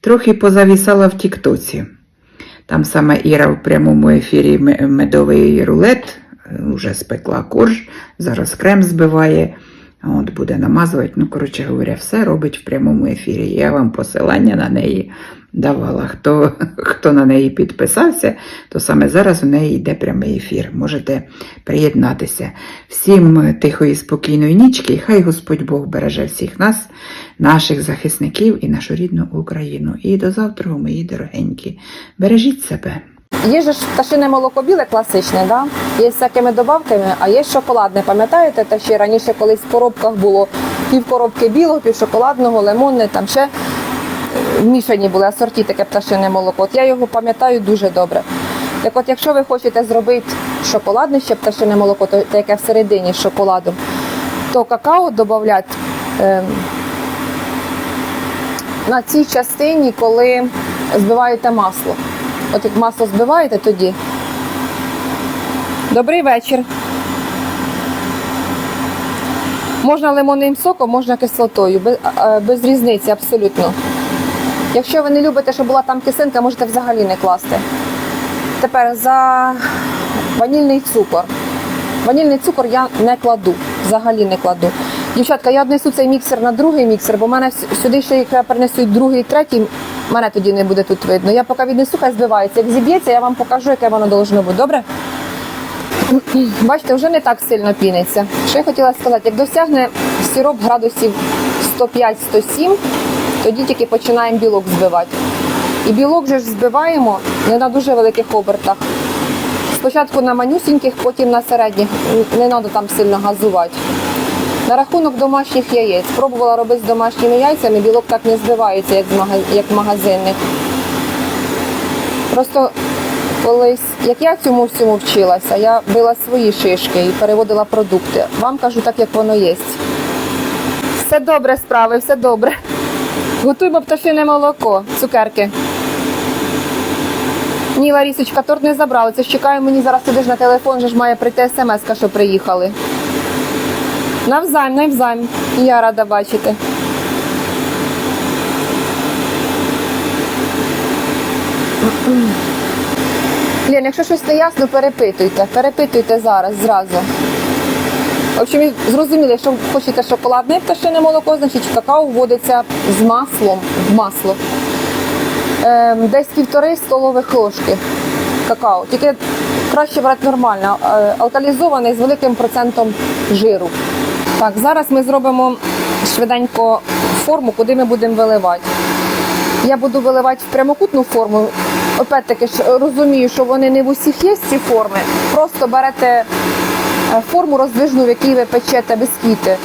Трохи позавісала в Тіктоці. Там саме Іра в прямому ефірі ме- медовий рулет, вже спекла корж, зараз крем збиває, от буде намазувати. Ну, коротше говоря, все робить в прямому ефірі. Я вам посилання на неї давала. Хто, хто на неї підписався, то саме зараз у неї йде прямий ефір. Можете приєднатися. Всім тихої, спокійної нічки, і хай Господь Бог береже всіх нас, наших захисників і нашу рідну Україну. І до завтра, мої дорогенькі. Бережіть себе. Є ж пташине молоко біле класичне, да? є з всякими добавками, а є шоколадне. Пам'ятаєте, те ще раніше колись в коробках було пів коробки білого, пів шоколадного, лимонне, там ще мішані були асорті таке пташине молоко. От я його пам'ятаю дуже добре. Так от, якщо ви хочете зробити шоколадне ще пташине молоко, то яке всередині з шоколадом, то какао додавати е, на цій частині, коли збиваєте масло. От як масло збиваєте тоді. Добрий вечір. Можна лимонним соком, можна кислотою, без, без різниці абсолютно. Якщо ви не любите, щоб була там кисинка, можете взагалі не класти. Тепер за ванільний цукор. Ванільний цукор я не кладу, взагалі не кладу. Дівчатка, я однесу цей міксер на другий міксер, бо в мене сюди ще як я принесу другий, третій, мене тоді не буде тут видно. Я поки віднесу, хай збивається. Як зіб'ється, я вам покажу, яке воно должно бути. Добре? Бачите, вже не так сильно піниться. Що я хотіла сказати, як досягне сироп градусів 105-107, тоді тільки починаємо білок збивати. І білок же ж збиваємо не на дуже великих обертах. Спочатку на манюсіньких, потім на середніх. Не треба там сильно газувати. На рахунок домашніх яєць. Пробувала робити з домашніми яйцями, білок так не збивається, як, як магазинних. Просто колись, як я цьому всьому вчилася, я била свої шишки і переводила продукти. Вам кажу так, як воно є. Все добре, справи, все добре. Готуємо пташине молоко, цукерки. Ні, Ларісочка, торт не забрали. Це ж чекаю мені зараз сидиш на телефон, же ж має прийти смс, що приїхали. Навзайм, навзайм. Я рада бачити. Лен, якщо щось не ясно, перепитуйте. Перепитуйте зараз, зразу. В общем, ви зрозуміли, якщо хочете шоколадне пташине молоко, значить какао вводиться з маслом в масло. Ем, десь півтори столових ложки какао. Тільки краще брати нормально, е, алкалізований з великим процентом жиру. Так, зараз ми зробимо швиденько форму, куди ми будемо виливати. Я буду виливати в прямокутну форму. Опять-таки ж розумію, що вони не в усіх є ці форми. Просто берете форму роздвижну, в якій ви печете бісквіти.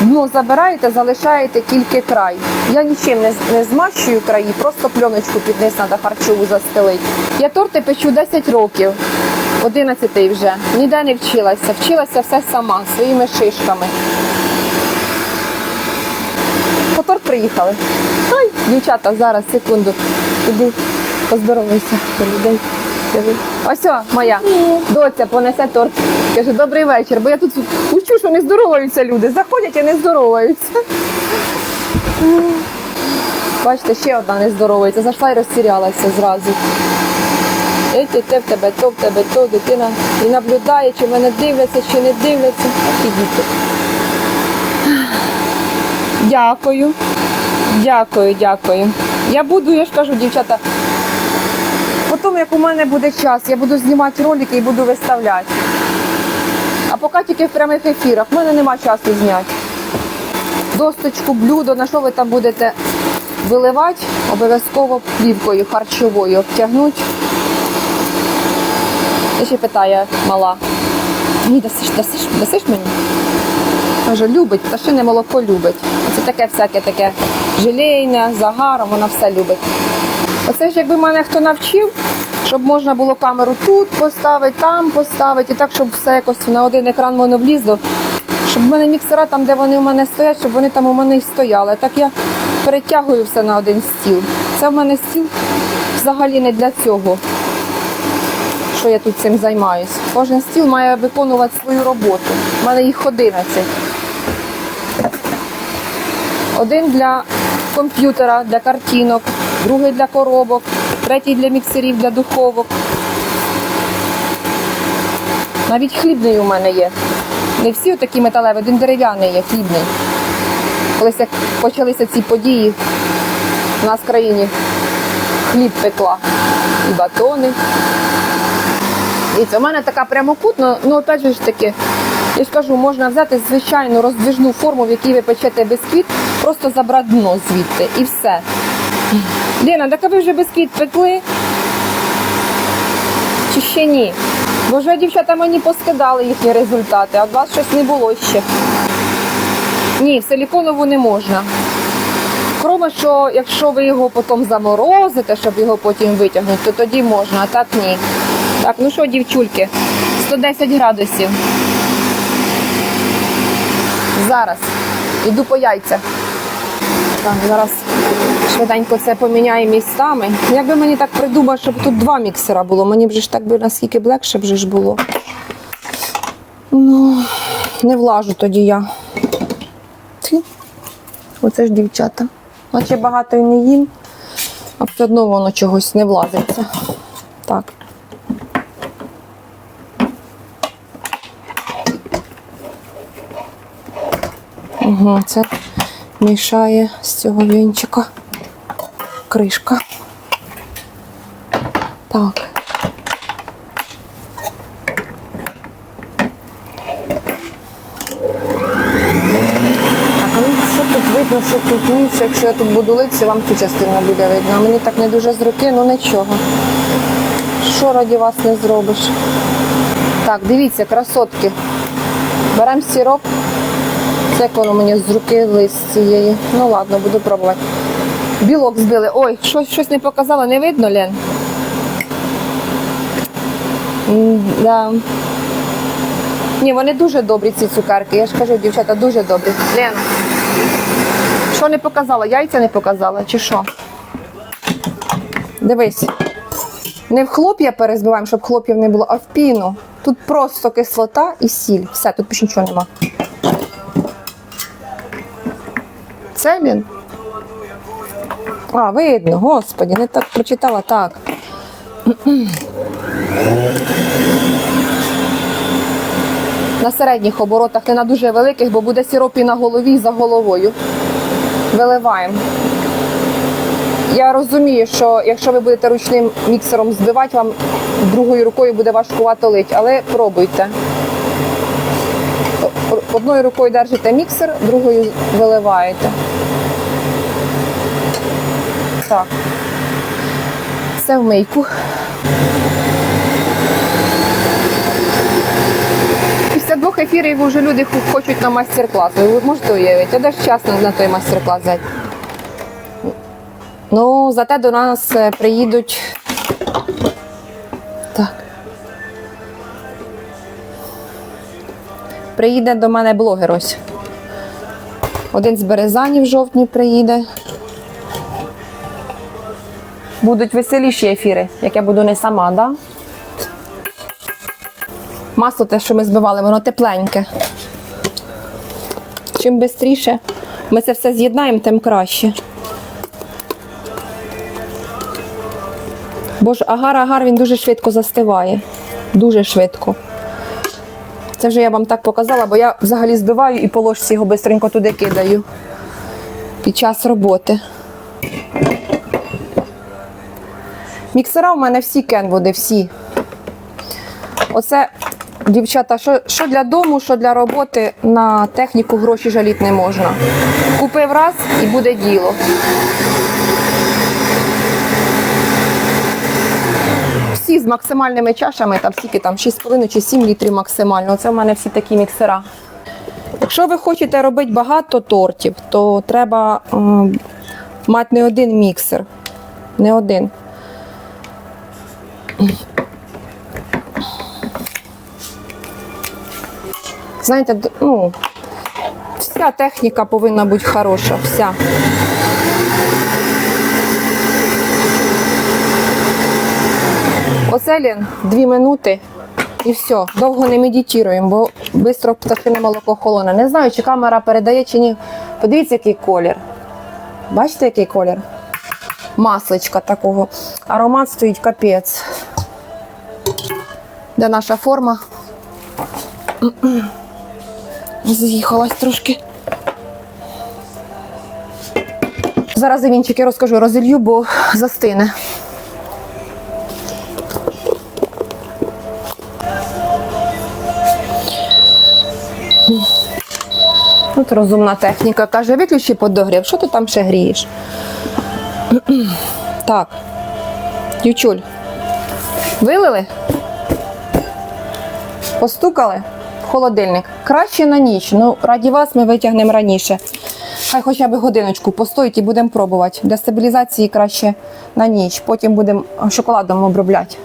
Дно забираєте, залишаєте тільки край. Я нічим не, не змащую краї, просто пленочку під низ треба харчову застелити. Я торти печу 10 років, 11 вже. Ніде не вчилася. Вчилася все сама, своїми шишками. По торт приїхали. Ай, дівчата, зараз, секунду. Іди, поздоровайся до людей. Ось моя доця понесе торт. Каже, добрий вечір, бо я тут учу, що не здороваються люди. Заходять і не здороваються. Бачите, ще одна не здоровається. Зайшла і розтірялася зразу. Ете, те в тебе, то в тебе, то дитина і наблюдає, чи мене дивляться, чи не дивляться. Такі діти. Дякую. Дякую, дякую. Я буду, я ж кажу, дівчата. Потім, як у мене буде час, я буду знімати ролики і буду виставляти. А поки тільки в прямих ефірах. У мене нема часу зняти. Досточку, блюдо, на що ви там будете виливати, обов'язково плівкою харчовою обтягнути. І ще питає мала. Ні, дасиш, дасиш, дасиш мені? Каже, любить, пташине молоко любить. Це таке всяке таке желейне, загаром, вона все любить. Оце ж якби мене хто навчив, щоб можна було камеру тут поставити, там поставити, і так, щоб все якось на один екран воно влізло. Щоб в мене міксера там, де вони у мене стоять, щоб вони там у мене і стояли. Так я перетягую все на один стіл. Це в мене стіл взагалі не для цього, що я тут цим займаюсь. Кожен стіл має виконувати свою роботу. У мене їх 11. Один для комп'ютера, для картинок, другий для коробок, третій для міксерів, для духовок. Навіть хлібний у мене є. Не всі такі металеві, один дерев'яний є, хлібний. Колись почалися ці події, у нас в країні хліб пекла і батони. І це у мене така прямокутна, ну опять же ж таки, я ж кажу, можна взяти звичайну роздвижну форму, в якій ви печете бісквіт, просто забрати дно звідти і все. Лена, так а ви вже бісквіт пекли? Чи ще ні? Бо вже дівчата мені поскидали їхні результати, а у вас щось не було ще. Ні, силіконову не можна. Кроме що, якщо ви його потім заморозите, щоб його потім витягнути, то тоді можна, а так ні. Так, ну що, дівчульки, 110 градусів. Зараз йду по яйцях. Так, зараз швиденько це поміняю місцями. Якби мені так придумати, щоб тут два міксера було, мені б ж так би наскільки б легше ж було. Ну, не влажу тоді я. Оце ж дівчата. Наче багато і не їм, а все одно воно чогось не влазиться. Так. Угу, це мішає з цього вінчика кришка. Так. Ну що тут видно, що тут ніч, якщо я тут буду литися, вам цю частину буде видно. А мені так не дуже з руки, ну нічого. Що раді вас не зробиш? Так, дивіться, красотки. Беремо сироп. Це воно мені з руки лист цієї. Ну ладно, буду пробувати. Білок збили. Ой, щось, щось не показала, не видно, Лен? Да. Ні, вони дуже добрі, ці цукерки. Я ж кажу, дівчата, дуже добрі. Лен, що не показала? Яйця не показала, чи що? Дивись. Не в хлоп'я перезбиваємо, щоб хлоп'ів не було, а в піну. Тут просто кислота і сіль. Все, тут нічого нема. Це він? А, видно, господі, не так прочитала так. На середніх оборотах, не на дуже великих, бо буде сироп і на голові, і за головою. Виливаємо. Я розумію, що якщо ви будете ручним міксером збивати, вам другою рукою буде важкувато лить, але пробуйте. Одною рукою держите міксер, другою виливаєте. Так. Все в мийку. Після двох ефірів вже люди хочуть на майстер-клас. Ви можете уявити, а де ж час на- той майстер-клас взяти? Ну, зате до нас е, приїдуть. Так. Приїде до мене блогер ось. Один з Березані в жовтні приїде. Будуть веселіші ефіри, як я буду не сама, да? Масло те, що ми збивали, воно тепленьке. Чим швидше ми це все з'єднаємо, тим краще. Бо ж агар-агар він дуже швидко застиває. Дуже швидко. Це вже я вам так показала, бо я взагалі збиваю і по ложці його бистренько туди кидаю під час роботи. Міксера у мене всі кенвуди, всі. Оце, дівчата, що, що для дому, що для роботи на техніку гроші жаліти не можна. Купив раз і буде діло. Всі з максимальними чашами, там скільки там 6,5 чи 7 літрів максимально. Це в мене всі такі міксера. Якщо ви хочете робити багато тортів, то треба е, мати не один міксер. Не один. Знаєте, ну, вся техніка повинна бути хороша, вся. Оце Лен, дві минути і все. Довго не медитуємо, бо швидко пташине молоко холоне. Не знаю, чи камера передає, чи ні. Подивіться, який колір. Бачите, який колір? масличка такого. Аромат стоїть капець. Де наша форма? З'їхалась трошки. Зараз вінчики розкажу, розілью, бо застине. От розумна техніка. Каже, виключи подогрів, що ти там ще грієш? так. Дівчуль. Вилили? Постукали холодильник. Краще на ніч. Ну, раді вас ми витягнемо раніше. Хай хоча б годиночку постоїть і будемо пробувати. Для стабілізації краще на ніч. Потім будемо шоколадом обробляти.